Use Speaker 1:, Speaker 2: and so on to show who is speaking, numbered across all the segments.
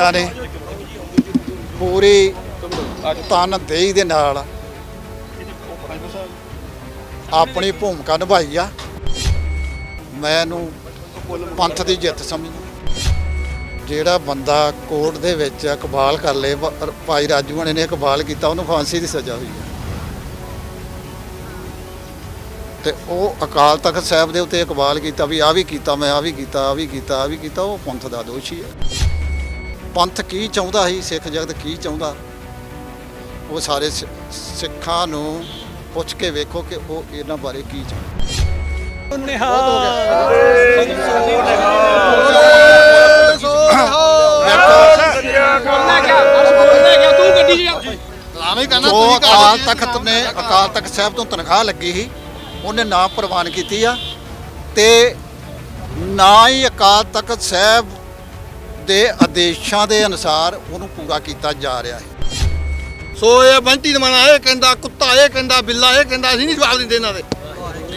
Speaker 1: ਨੇ ਨੇ ਪੂਰੀ ਤਨਦੇਹੀ ਦੇ ਨਾਲ ਆਪਣੀ ਭੂਮਿਕਾ ਨਿਭਾਈ ਆ। ਮੈਂ ਇਹਨੂੰ ਪੰਥ ਦੀ ਜਿੱਤ ਸਮਝਦਾ ਜਿਹੜਾ ਬੰਦਾ ਕੋਰਟ ਦੇ ਵਿੱਚ ਇਕਬਾਲ ਕਰ ਲੇ ਭਾਈ ਰਾਜੂ ਨੇ ਇਕਬਾਲ ਕੀਤਾ, ਉਹਨੂੰ ਫਾਂਸੀ ਦੀ ਸਜ਼ਾ ਹੋਈ ਹੈ ਤੇ ਉਹ ਅਕਾਲ ਤਖਤ ਸਾਹਿਬ ਦੇ ਉੱਤੇ ਇਕਬਾਲ ਕੀਤਾ ਵੀ ਆ ਵੀ ਕੀਤਾ, ਮੈਂ ਆ ਵੀ ਕੀਤਾ ਆ ਵੀ ਕੀਤਾ ਆ ਵੀ ਕੀਤਾ, ਉਹ ਪੰਥ ਦਾ ਦੋਸ਼ੀ ਹੈ ਪੰਥ ਕੀ ਚਾਹੁੰਦਾ ਸੀ ਸਿੱਖ ਜਗਤ ਕੀ ਚਾਹੁੰਦਾ? ਉਹ ਸਾਰੇ ਸਿੱਖਾਂ ਨੂੰ ਪੁੱਛ ਕੇ ਵੇਖੋ ਕਿ ਉਹ ਇਹਨਾਂ ਬਾਰੇ ਕੀ ਚਾਹੁੰਦਾ। ਜੋ ਅਕਾਲ ਤਖਤ ਨੇ ਅਕਾਲ ਤਖਤ ਸਾਹਿਬ ਤੋਂ ਤਨਖਾਹ ਲੱਗੀ ਸੀ ਉਹਨੇ ਨਾ ਪ੍ਰਵਾਨ ਕੀਤੀ ਆ ਤੇ ਨਾ ਹੀ ਅਕਾਲ ਤਖਤ ਸਾਹਿਬ ਦੇ ਆਦੇਸ਼ਾਂ ਦੇ ਅਨੁਸਾਰ ਉਹਨੂੰ ਪੂਰਾ ਕੀਤਾ ਜਾ ਰਿਹਾ ਹੈ।
Speaker 2: ਸੋ ਇਹ ਬੰਟੀ ਦਮਾਣਾ ਇਹ ਕਹਿੰਦਾ ਕੁੱਤਾ ਇਹ ਕਹਿੰਦਾ ਬਿੱਲਾ ਇਹ ਕਹਿੰਦਾ ਅਸੀਂ ਨਹੀਂ ਜਵਾਬ ਦਿੰਦੇ ਇਹਨਾਂ ਦੇ।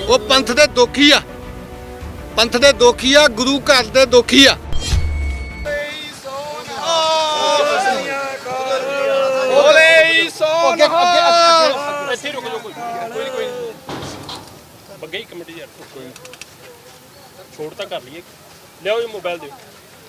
Speaker 2: ਉਹ ਪੰਥ ਦੇ ਦੋਖੀ ਆ। ਪੰਥ ਦੇ ਦੋਖੀ ਆ ਗੁਰੂ ਘਰ ਦੇ ਦੋਖੀ ਆ।
Speaker 3: ਇੱਥੇ ਰੁਕ ਜਾਓ ਕੋਈ। ਕੋਈ ਕੋਈ ਬੱਗੇ ਹੀ ਕਮੇਟੀ ਯਾਰ ਕੋਈ। ਛੋੜ ਤਾਂ ਕਰ ਲਈਏ। ਲਿਆਓ ਇਹ ਮੋਬਾਈਲ ਦਿਓ।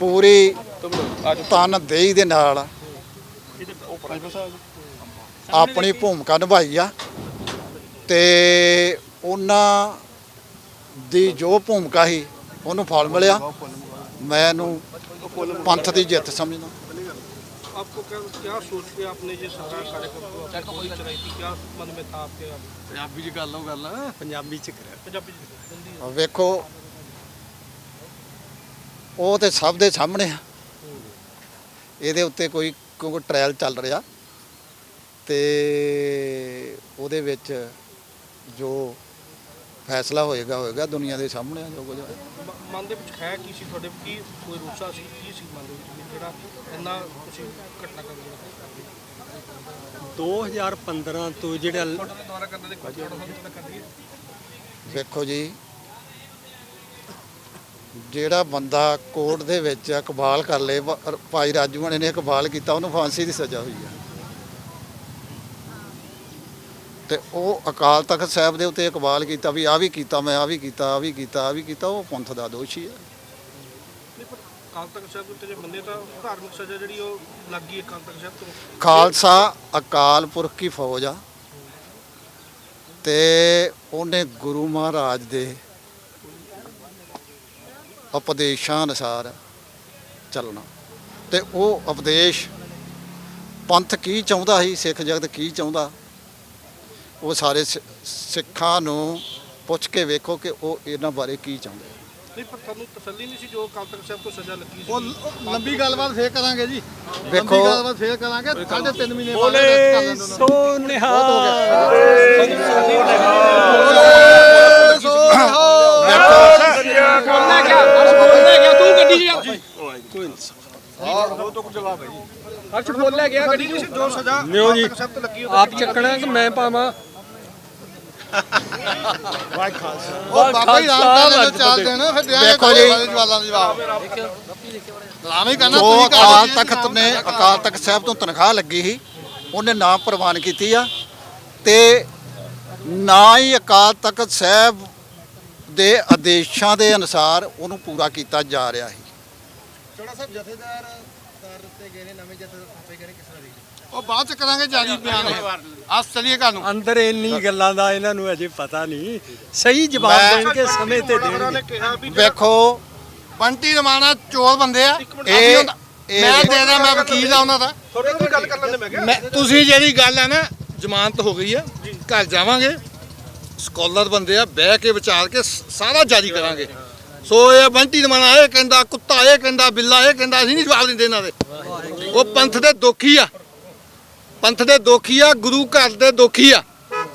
Speaker 1: ਪੂਰੀ ਤਨਦੇਹੀ ਦੇ ਨਾਲ ਆਪਣੀ ਭੂਮਿਕਾ ਨਿਭਾਈ ਆ ਤੇ ਉਹਨਾਂ ਦੀ ਜੋ ਭੂਮਿਕਾ ਸੀ ਉਹਨੂੰ ਫਲ ਮਿਲਿਆ ਮੈਂ ਇਹਨੂੰ ਪੰਥ ਦੀ ਜਿੱਤ ਸਮਝਦਾ
Speaker 4: आपको क्या क्या सोच के आपने ये सारा कार्यक्रम को आपने गोली चलाई थी क्या मन में था आपके
Speaker 2: ਪੰਜਾਬੀ ਚ ਗੱਲ ਉਹ ਗੱਲ
Speaker 4: पंजाबी हिंदी
Speaker 1: ਵੇਖੋ ਉਹ ਤੇ ਸਭ ਦੇ ਸਾਹਮਣੇ ਆ। ਇਹਦੇ ਉੱਤੇ ਕੋਈ ਕੋਈ ਟ੍ਰਾਇਲ ਚੱਲ ਰਿਹਾ। ਤੇ ਉਹਦੇ ਵਿੱਚ ਜੋ ਫੈਸਲਾ ਹੋਏਗਾ ਹੋਏਗਾ ਦੁਨੀਆ ਦੇ ਸਾਹਮਣੇ ਆ ਜੋ ਕੁਝ
Speaker 4: ਮਨ ਦੇ ਵਿੱਚ ਹੈ ਕੀ ਸੀ ਤੁਹਾਡੇ? ਕੀ ਕੋਈ ਰੋਸਾ ਸੀ? ਕੀ ਸੀ ਮਨ ਦੇ ਵਿੱਚ ਜਿਹੜਾ ਇੰਨਾ ਤੁਸੀਂ ਘਟਨਾ ਕਰ ਦਿੱਤਾ
Speaker 5: 2015 ਤੋਂ ਜਿਹੜਾ
Speaker 4: ਤੁਹਾਡੇ ਨਾਲ ਦੁਆਰਾ ਕਰਨ ਦੇ ਕੋਈ ਥੋੜਾ ਥੋੜਾ ਕਰ ਦਈਏ।
Speaker 1: ਵੇਖੋ ਜੀ ਜਿਹੜਾ ਬੰਦਾ ਕੋਰਟ ਦੇ ਵਿੱਚ ਇਕਬਾਲ ਕਰ ਲੇ ਭਾਈ ਰਾਜੂ ਨੇ ਇਕਬਾਲ ਕੀਤਾ ਉਹਨੂੰ ਫਾਂਸੀ ਦੀ ਸਜ਼ਾ ਹੋਈ ਹੈ ਤੇ ਉਹ ਅਕਾਲ ਤਖਤ ਸਾਹਿਬ ਦੇ ਉੱਤੇ ਇਕਬਾਲ ਕੀਤਾ ਵੀ ਆ ਵੀ ਕੀਤਾ ਮੈਂ ਆ ਵੀ ਕੀਤਾ ਆ ਵੀ ਕੀਤਾ ਆ ਵੀ ਕੀਤਾ ਉਹ ਪੰਥ ਦਾ ਦੋਸ਼ੀ ਹੈ
Speaker 4: ਨਹੀਂ ਪਰ ਕਾਲ ਤੱਕ ਸਾਹਿਬ ਉੱਤੇ ਜੇ ਮੰਨੇ ਤਾਂ ਧਾਰਮਿਕ ਸਜ਼ਾ ਜਿਹੜੀ ਉਹ ਲੱਗ ਗਈ ਹੈ ਕਾਲ ਤੱਕ ਸਾਹਿਬ ਤੋਂ।
Speaker 1: ਖਾਲਸਾ ਅਕਾਲ ਪੁਰਖ ਕੀ ਫੌਜ ਆ। ਤੇ ਉਹਨੇ ਗੁਰੂ ਮਹਾਰਾਜ ਦੇ ਉਪਦੇਸ਼ਾਂ ਅਨੁਸਾਰ ਚੱਲਣਾ। ਤੇ ਉਹ ਉਪਦੇਸ਼ ਪੰਥ ਕੀ ਚਾਹੁੰਦਾ ਸੀ ਸਿੱਖ ਜਗਤ ਕੀ ਚਾਹੁੰਦਾ ਉਹ ਸਾਰੇ ਸਿੱਖਾਂ ਨੂੰ ਪੁੱਛ ਕੇ ਵੇਖੋ ਕਿ ਉਹ ਇਹਨਾਂ ਬਾਰੇ ਕੀ ਚਾਹੁੰਦੇ
Speaker 4: ਨਹੀਂ ਪਰ ਤੁਹਾਨੂੰ ਤਸੱਲੀ ਨਹੀਂ ਸੀ ਜੋ ਕਾਲ ਤੱਕ ਸਾਹਿਬ ਤੋਂ ਸਜ਼ਾ ਲੱਗੀ ਸੀ?
Speaker 2: ਉਹ ਲ- ਲੰਬੀ ਗੱਲਬਾਤ ਫੇਰ ਕਰਾਂਗੇ ਜੀ।
Speaker 1: ਵੇਖੋ।
Speaker 2: ਲੰਬੀ ਗੱਲਬਾਤ ਫੇਰ ਕਰਾਂਗੇ। ਸਾਢੇ 3 ਮਹੀਨੇ ਬਾਅਦ ਕਰ ਲੈਂਦੇ ਉਹਨਾਂ ਨੂੰ।
Speaker 5: ਸੋ ਨਿਹਾਲ
Speaker 4: ਅਰਸ਼ ਬੋਲਿਆ ਗਿਆ ਗੱਡੀ ਨਹੀਂ ਸੀ ਜੋ ਸਜ਼ਾ
Speaker 5: ਨਿਓ ਜੀ। ਆਪ ਚੱਕਣਾ ਕਿ ਮੈਂ ਪਾਵਾਂ?
Speaker 2: ਉਹ ਬਾਬਾ ਜੀ ਰਾਮ ਨੂੰ ਚਾਲ ਦੇਣ ਫਿਰ ਦਿਆਂਗੇ
Speaker 1: ਵੇਖੋ ਜੀ।
Speaker 2: ਜਵਾਲਾਂ ਦੇ ਜਵਾਬ। ਹੀ ਕਹਿੰਦਾ
Speaker 1: ਜੋ
Speaker 2: ਤੁਸੀਂ
Speaker 1: ਅਕਾਲ ਤਖਤ ਨੇ ਅਕਾਲ ਤਖਤ ਸਾਹਿਬ ਤੋਂ ਤਨਖਾਹ ਲੱਗੀ ਸੀ ਉਹਨੇ ਨਾ ਪ੍ਰਵਾਨ ਕੀਤੀ ਆ ਤੇ ਨਾ ਹੀ ਅਕਾਲ ਤਖਤ ਸਾਹਿਬ ਦੇ ਆਦੇਸ਼ਾਂ ਦੇ ਅਨੁਸਾਰ ਉਹਨੂੰ ਪੂਰਾ ਕੀਤਾ ਜਾ ਰਿਹਾ ਸੀ।
Speaker 2: ਚੋੜਾ ਸਾਹਿਬ ਜਥੇਦਾਰ ਕਰ ਦਿੱਤੇ ਗਏ ਨੇ ਨਵੇਂ ਜਥੇਦਾਰ ਥਾਪੇ ਗਏ ਨੇ ਕਿਸ ਤਰ੍ਹਾਂ ਦੀ ਉਹ ਬਾਅਦ ਚ ਕਰਾਂਗੇ ਜਾਰੀ ਬਿਆਨ। ਆਸ ਚਲੀਏ ਘਰ ਨੂੰ।
Speaker 5: ਅੰਦਰ ਇੰਨੀ ਗੱਲਾਂ ਦਾ ਇਹਨਾਂ ਨੂੰ ਅਜੇ ਪਤਾ ਨਹੀਂ। ਸਹੀ ਜਵਾਬ ਦੇਣਗੇ ਸਮੇਂ ਤੇ ਦੇਣਗੇ।
Speaker 1: ਵੇਖੋ
Speaker 2: ਬੰਟੀ ਰਮਾਣਾ ਚੋਰ ਬੰਦੇ ਆ।
Speaker 1: ਇਹ
Speaker 2: ਮੈਂ ਦੇ ਦਾਂ ਮੈਂ ਵਕੀਲ ਆ ਉਹਨਾਂ ਦਾ।
Speaker 4: ਥੋੜੇ ਵੀ ਗੱਲ ਕਰ ਲੈਂਦੇ ਮੈਂ
Speaker 2: ਤੁਸੀਂ ਜਿਹੜੀ ਗੱਲ ਹੈ ਨਾ ਜ਼ਮਾਨਤ ਹੋ ਗਈ ਆ ਘਰ ਜਾਵਾਂਗੇ। ਸਕਾਲਰ ਬੰਦੇ ਆ, ਬਹਿ ਕੇ ਵਿਚਾਰ ਕੇ ਸਾਰਾ ਜਾਰੀ ਕਰਾਂਗੇ। ਸੋ ਇਹ ਬੰਟੀ ਦਮਾਣਾ ਇਹ ਕਹਿੰਦਾ ਕੁੱਤਾ, ਇਹ ਕਹਿੰਦਾ ਬਿੱਲਾ, ਇਹ ਕਹਿੰਦਾ ਅਸੀਂ ਨਹੀਂ ਜਵਾਬ ਦਿੰਦੇ ਇਹਨਾਂ ਦੇ। ਉਹ ਪੰਥ ਦੇ ਦੋਖੀ ਆ। ਪੰਥ ਦੇ ਦੋਖੀ ਆ, ਗੁਰੂ ਘਰ ਦੇ ਦੋਖੀ ਆ।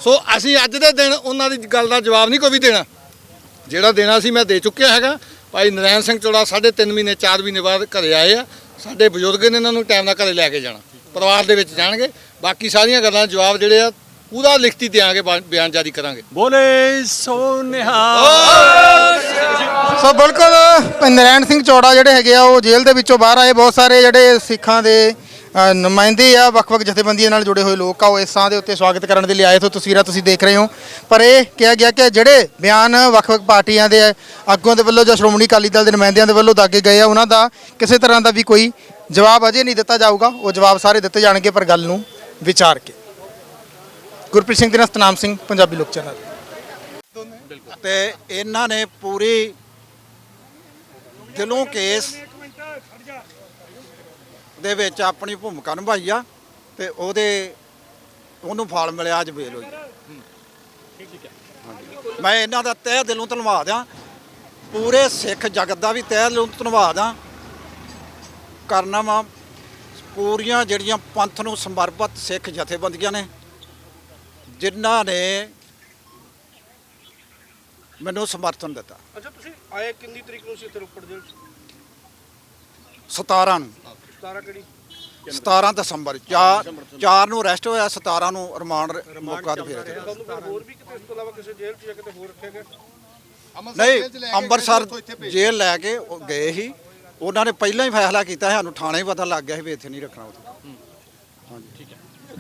Speaker 2: ਸੋ ਅਸੀਂ ਅੱਜ ਦੇ ਦਿਨ ਉਹਨਾਂ ਦੀ ਗੱਲ ਦਾ ਜਵਾਬ ਨਹੀਂ ਕੋਈ ਵੀ ਦੇਣਾ। ਜਿਹੜਾ ਦੇਣਾ ਸੀ ਮੈਂ ਦੇ ਚੁੱਕਿਆ ਹੈਗਾ। ਭਾਈ ਨਰੈਣ ਸਿੰਘ ਚੋੜਾ ਸਾਢੇ ਤਿੰਨ ਮਹੀਨੇ 4 ਮਹੀਨੇ ਬਾਅਦ ਘਰੇ ਆਏ ਆ। ਸਾਡੇ ਬਜ਼ੁਰਗ ਨੇ ਇਹਨਾਂ ਨੂੰ ਟਾਈਮ ਨਾਲ ਘਰੇ ਲੈ ਕੇ ਜਾਣਾ। ਪਰਿਵਾਰ ਦੇ ਵਿੱਚ ਜਾਣਗੇ। ਬਾਕੀ ਸਾਰੀਆਂ ਗੱਲਾਂ, ਜਵਾਬ ਜਿਹੜੇ ਆ ਪੂਰਾ ਲਿਖਤੀ ਦਿਆਂਗੇ ਬਾ- ਬਿਆਨ ਜਾਰੀ ਕਰਾਂਗੇ।
Speaker 5: ਬੋਲੇ ਸੋ ਨਿਹਾਲ
Speaker 6: ਸੋ ਬਿਲਕੁਲ ਨਰੈਣ ਸਿੰਘ ਚੌੜਾ ਜਿਹੜੇ ਹੈਗੇ ਆ ਉਹ ਜੇਲ੍ਹ ਦੇ ਵਿੱਚੋਂ ਬਾਹਰ ਆਏ। ਬਹੁਤ ਸਾਰੇ ਜਿਹੜੇ ਸਿੱਖਾਂ ਦੇ ਨੁਮਾਇੰਦੇ ਆ ਵੱਖ-ਵੱਖ ਜਥੇਬੰਦੀਆਂ ਨਾਲ ਜੁੜੇ ਹੋਏ ਲੋਕ ਆ ਉਹ ਇਸ ਥਾਂ ਦੇ ਉੱਤੇ ਸਵਾਗਤ ਕਰਨ ਦੇ ਲਈ ਆਏ। ਤੋਂ ਤਸਵੀਰਾਂ ਤੁਸੀਂ ਦੇਖ ਰਹੇ ਹੋ। ਪਰ ਇਹ ਕਿਹਾ ਗਿਆ ਕਿ ਜਿਹੜੇ ਬਿਆਨ ਵੱਖ-ਵੱਖ ਪਾਰਟੀਆਂ ਦੇ ਆਗੂਆਂ ਦੇ ਵੱਲੋਂ ਜਾਂ ਸ਼੍ਰੋਮਣੀ ਅਕਾਲੀ ਦਲ ਦੇ ਨੁਮਾਇੰਦਿਆਂ ਦੇ ਵੱਲੋਂ ਦਾਗੇ ਗਏ ਆ ਉਹਨਾਂ ਦਾ ਕਿਸੇ ਤਰ੍ਹਾਂ ਦਾ ਵੀ ਕੋਈ ਜਵਾਬ ਅਜੇ ਨਹੀਂ ਦਿੱਤਾ ਜਾਊਗਾ। ਉਹ ਜਵਾਬ ਸਾਰੇ ਦਿੱਤੇ ਜਾਣਗੇ ਪਰ ਗੱਲ ਨੂੰ ਵਿਚਾਰ ਕੇ। ਗੁਰਪ੍ਰੀਤ ਸਿੰਘ ਦੇ ਨਾਲ ਸਤਨਾਮ ਸਿੰਘ, ਪੰਜਾਬੀ ਲੋਕ ਚੈਨਲ।
Speaker 1: ਤੇ ਇਹਨਾਂ ਨੇ ਪੂਰੀ ਦਿਲੋਂ ਕੇਸ ਦੇ ਵਿੱਚ ਆਪਣੀ ਭੂਮਿਕਾ ਨਿਭਾਈ ਆ ਤੇ ਉਹਦੇ, ਉਹਨੂੰ ਫਲ ਮਿਲਿਆ ਅੱਜ ਵੇਲ ਹੋਈ। ਮੈਂ ਇਹਨਾਂ ਦਾ ਤਹਿ ਦਿਲੋਂ ਧੰਨਵਾਦ ਆ। ਪੂਰੇ ਸਿੱਖ ਜਗਤ ਦਾ ਵੀ ਤਹਿ ਦਿਲੋਂ ਧੰਨਵਾਦ ਆ। ਕਰਨਾ ਵਾ। ਪੂਰੀਆਂ ਜਿਹੜੀਆਂ ਪੰਥ ਨੂੰ ਸਮਰਪਿਤ ਸਿੱਖ ਜਥੇਬੰਦੀਆਂ ਨੇ ਜਿਨ੍ਹਾਂ ਨੇ ਮੈਨੂੰ ਸਮਰਥਨ ਦਿੱਤਾ।
Speaker 4: ਅੱਛਾ ਤੁਸੀਂ ਆਏ ਕਿੰਨੀ ਤਰੀਕ ਨੂੰ ਸੀ ਇੱਥੇ ਰੋਪੜ ਜੇਲ੍ਹ 'ਚ?
Speaker 1: 17 ਨੂੰ।
Speaker 4: 17 ਕਿਹੜੀ?
Speaker 1: 17 ਦਸੰਬਰ 4 4 ਨੂੰ ਅਰੈਸਟ ਹੋਇਆ 17 ਨੂੰ ਰਿਮਾਂਡ ਮੌਕਾ ਤੇ ਫੇਰ
Speaker 4: ਹੋਰ ਵੀ ਕਿਤੇ ਇਸ ਤੋਂ ਇਲਾਵਾ ਕਿਸੇ ਜੇਲ੍ਹ 'ਚ ਜਾਂ ਕਿਤੇ ਹੋਰ ਰੱਖਿਆ ਗਿਆ?
Speaker 1: ਨਹੀਂ ਅੰਮ੍ਰਿਤਸਰ ਜੇਲ੍ਹ ਲੈ ਕੇ ਉਹ ਗਏ ਸੀ। ਉਹਨਾਂ ਨੇ ਪਹਿਲਾਂ ਹੀ ਫੈਸਲਾ ਕੀਤਾ ਸੀ, ਸਾਨੂੰ ਥਾਣੇ ਹੀ ਪਤਾ ਲੱਗ ਗਿਆ ਸੀ ਵੀ ਇੱਥੇ ਨਹੀਂ ਰੱਖਣਾ ਉੱਥੇ।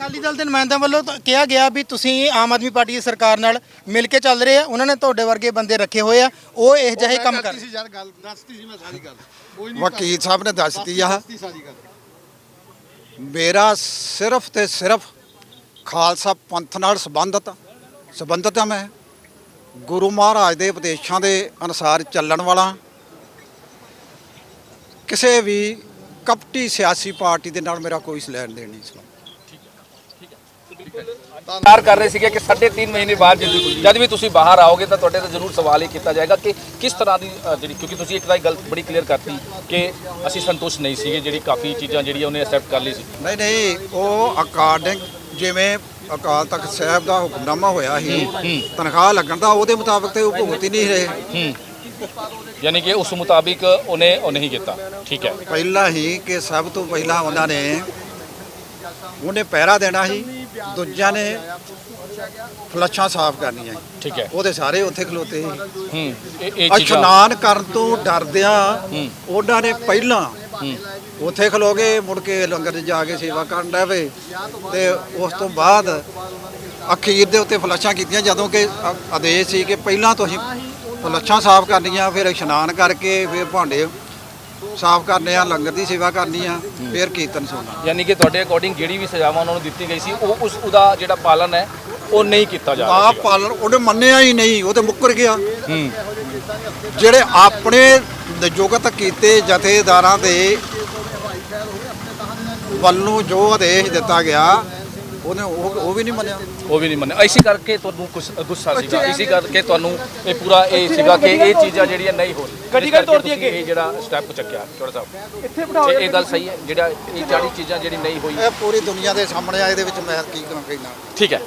Speaker 6: ਅਕਾਲੀ ਦਲ ਦੇ ਨੁਮਾਇੰਦਿਆਂ ਵੱਲੋਂ ਤਾਂ ਕਿਹਾ ਗਿਆ ਵੀ ਤੁਸੀਂ ਆਮ ਆਦਮੀ ਪਾਰਟੀ ਦੀ ਸਰਕਾਰ ਨਾਲ ਮਿਲ ਕੇ ਚੱਲ ਰਹੇ ਆ ਉਹਨਾਂ ਨੇ ਤੁਹਾਡੇ ਵਰਗੇ ਬੰਦੇ ਰੱਖੇ ਹੋਏ ਆ ਉਹ ਇਹ ਜਿਹੇ ਕੰਮ ਕਰ
Speaker 2: ਸੀ ਯਾਰ ਗੱਲ ਦੱਸਤੀ ਸੀ ਮੈਂ ਸਾਰੀ ਗੱਲ। ਕੋਈ
Speaker 1: ਵਕੀਲ ਸਾਹਿਬ ਨੇ ਦੱਸਤੀ ਆ।
Speaker 2: ਦੱਸਤੀ ਸਾਰੀ ਗੱਲ।
Speaker 1: ਮੇਰਾ ਸਿਰਫ ਤੇ ਸਿਰਫ ਖਾਲਸਾ ਪੰਥ ਨਾਲ ਸੰਬੰਧਤ। ਸੰਬੰਧਤ ਆ ਮੈਂ। ਗੁਰੂ ਮਹਾਰਾਜ ਦੇ ਉਪਦੇਸ਼ਾਂ ਦੇ ਅਨੁਸਾਰ ਚੱਲਣ ਵਾਲਾ। ਕਿਸੇ ਵੀ ਕਪਟੀ ਸਿਆਸੀ ਪਾਰਟੀ ਦੇ ਨਾਲ ਮੇਰਾ ਕੋਈ ਲੈਣ ਦੇਣ ਨਹੀਂ ਸੀ।
Speaker 7: ਇੰਤਜ਼ਾਰ ਕਰ ਰਹੇ ਸੀਗੇ ਕਿ ਸਾਢੇ ਤਿੰਨ ਮਹੀਨੇ ਬਾਅਦ ਜਦ ਜਦ ਵੀ ਤੁਸੀਂ ਬਾਹਰ ਆਓਗੇ ਤਾਂ ਤੁਹਾਡੇ ਤੋਂ ਜ਼ਰੂਰ ਸਵਾਲ ਹੀ ਕੀਤਾ ਜਾਏਗਾ ਕਿ ਕਿਸ ਤਰ੍ਹਾਂ ਦੀ ਜਿਹੜੀ ਕਿਉਂਕਿ ਤੁਸੀਂ ਇੱਕ ਤਾਂ ਇਹ ਗੱਲ ਬੜੀ ਕਲੀਅਰ ਕਰਤੀ ਕਿ ਅਸੀਂ ਸੰਤੁਸ਼ਟ ਨਹੀਂ ਸੀਗੇ ਜਿਹੜੀ ਕਾਫੀ ਚੀਜ਼ਾਂ ਜਿਹੜੀਆਂ ਉਹਨੇ ਐਕਸੈਪਟ ਕਰ ਲਈ ਸੀ।
Speaker 1: ਨਹੀਂ ਨਹੀਂ ਉਹ ਅਕਾਰਡਿੰਗ ਜਿਵੇਂ ਅਕਾਲ ਤਖਤ ਸਾਹਿਬ ਦਾ ਹੁਕਮਨਾਮਾ ਹੋਇਆ ਸੀ ਤਨਖਾਹ ਲੱਗਣ ਦਾ ਉਹਦੇ ਮੁਤਾਬਕ ਤੇ ਉਹ ਭੁਗਤ ਹੀ ਨਹੀਂ ਰਹੇ।
Speaker 7: ਯਾਨੀ ਕਿ ਉਸ ਮੁਤਾਬਿਕ ਉਹਨੇ ਉਹ ਨਹੀਂ ਕੀਤਾ। ਠੀਕ ਹੈ।
Speaker 1: ਪਹਿਲਾਂ ਹੀ ਕਿ ਸਭ ਤੋਂ ਪਹਿਲਾਂ ਉਹਨਾਂ ਨੇ ਉਹਨੇ ਪਹਿਰਾ ਦੇਣਾ ਸੀ ਦੂਜਿਆਂ ਨੇ ਫਲੱਛਾਂ ਸਾਫ਼ ਕਰਨੀਆਂ ਸੀ।
Speaker 7: ਠੀਕ ਹੈ
Speaker 1: ਉਹਦੇ ਸਾਰੇ ਉੱਥੇ ਖਲੋਤੇ ਸੀ
Speaker 7: ਹੂੰ ਇਹ ਇਹ ਚੀਜ਼ਾਂ
Speaker 1: ਇਸ਼ਨਾਨ ਕਰਨ ਤੋਂ ਡਰਦਿਆਂ। ਉਹਨਾਂ ਨੇ ਪਹਿਲਾਂ ਉੱਥੇ ਖਲੋ ਕੇ ਮੁੜ ਕੇ ਲੰਗਰ 'ਚ ਜਾ ਕੇ ਸੇਵਾ ਕਰਨ ਡੈ ਪਏ ਤੇ ਉਸ ਤੋਂ ਬਾਅਦ ਅਖੀਰ ਦੇ ਉੱਤੇ ਫਲੱਛਾਂ ਕੀਤੀਆਂ ਜਦੋਂ ਕਿ ਆਦੇਸ਼ ਸੀ ਕਿ ਪਹਿਲਾਂ ਤੁਸੀਂ ਫਲੱਛਾਂ ਸਾਫ਼ ਕਰਨੀਆਂ ਫਿਰ ਇਸ਼ਨਾਨ ਕਰਕੇ ਫਿਰ ਭਾਂਡੇ ਸਾਫ਼ ਕਰਨੇ ਆ ਲੰਗਰ ਦੀ ਸੇਵਾ ਕਰਨੀ ਆ ਫਿਰ ਕੀਰਤਨ ਸੁਣਨਾ
Speaker 7: ਯਾਨੀ ਕਿ ਤੁਹਾਡੇ ਅਕੋਰਡਿੰਗ ਜਿਹੜੀ ਵੀ ਸਜ਼ਾਵਾਂ ਉਹਨਾਂ ਨੂੰ ਦਿੱਤੀ ਗਈ ਸੀ ਉਹ ਉਸ ਉਹਦਾ ਜਿਹੜਾ ਪਾਲਨ ਹੈ ਉਹ ਨਹੀਂ ਕੀਤਾ ਜਾ ਰਿਹਾ
Speaker 1: ਆਪ
Speaker 7: ਸੀਗਾ।
Speaker 1: ਪਾਲਣ ਉਹਨੇ ਮੰਨਿਆ ਹੀ ਨਹੀਂ ਉਹ ਤੇ ਮੁੱਕਰ ਗਿਆ।
Speaker 7: ਹੂੰ।
Speaker 1: ਜਿਹੜੇ ਆਪਣੇ ਨਿਯੁਕਤ ਕੀਤੇ ਜਥੇਦਾਰਾਂ ਦੇ ਵੱਲੋਂ ਜੋ ਆਦੇਸ਼ ਦਿੱਤਾ ਗਿਆ ਉਹਨੇ ਉਹ ਉਹ ਵੀ ਨਹੀਂ ਮੰਨਿਆ।
Speaker 7: ਉਹ ਵੀ ਨਹੀਂ ਮੰਨਿਆ। ਇਸੇ ਕਰਕੇ ਤੁਹਾਨੂੰ ਕੁਛ ਗੁੱਸਾ ਸੀਗਾ ਇਸੇ ਕਰਕੇ ਤੁਹਾਨੂੰ ਇਹ ਪੂਰਾ ਇਹ ਸੀਗਾ ਕਿ ਇਹ ਚੀਜ਼ਾਂ ਜਿਹੜੀਆਂ ਨਹੀਂ ਹੋ ਰਹੀਆਂ। ਗੱਡੀ ਕਰ ਤੋੜਦੀ ਅੱਗੇ। ਇਹ ਜਿਹੜਾ ਸਟੈਪ ਚੱਕਿਆ ਚੋੜਾ ਸਾਹਿਬ। ਇੱਥੇ ਬਿਠਾਓ ਇਹ ਗੱਲ ਸਹੀ ਹੈ ਜਿਹੜਾ ਇਹ ਜਿਹੜੀ ਚੀਜ਼ਾਂ ਜਿਹੜੀ ਨਹੀਂ ਹੋਈ।
Speaker 1: ਇਹ ਪੂਰੀ ਦੁਨੀਆ ਦੇ ਸਾਹਮਣੇ ਆ ਇਹਦੇ ਵਿੱਚ ਮੈਂ ਕੀ ਕਹਿਣਾ
Speaker 7: ਠੀਕ ਹੈ।